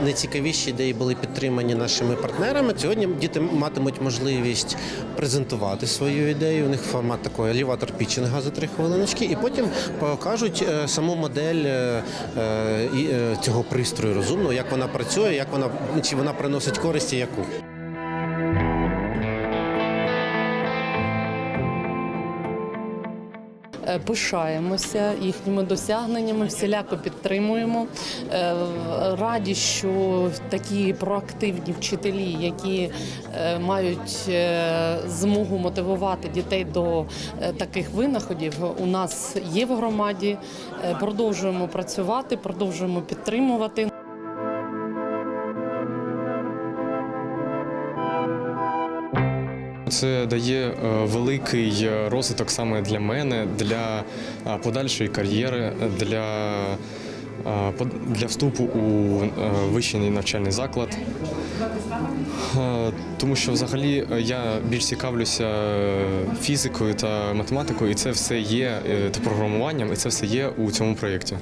Найцікавіші ідеї були підтримані нашими партнерами. Сьогодні діти матимуть можливість презентувати свою ідею. У них формат такої елеватор пічинга за три хвилиночки, і потім покажуть е, саму модель е, е, цього пристрою розумного, як вона працює, як вона чи вона приносить користь і яку. Пишаємося їхніми досягненнями, всіляко підтримуємо. Е, Раді, що такі проактивні вчителі, які е, мають е, змогу мотивувати дітей до е, таких винаходів, у нас є в громаді. Е, Продовжуємо працювати, продовжуємо підтримувати. Це дає е, великий е, розвиток саме для мене, для е, подальшої кар'єри, для, для вступу у вищий навчальний заклад. Тому що взагалі я більш цікавлюся фізикою та математикою, і це все є та програмуванням, і це все є у цьому проєкті.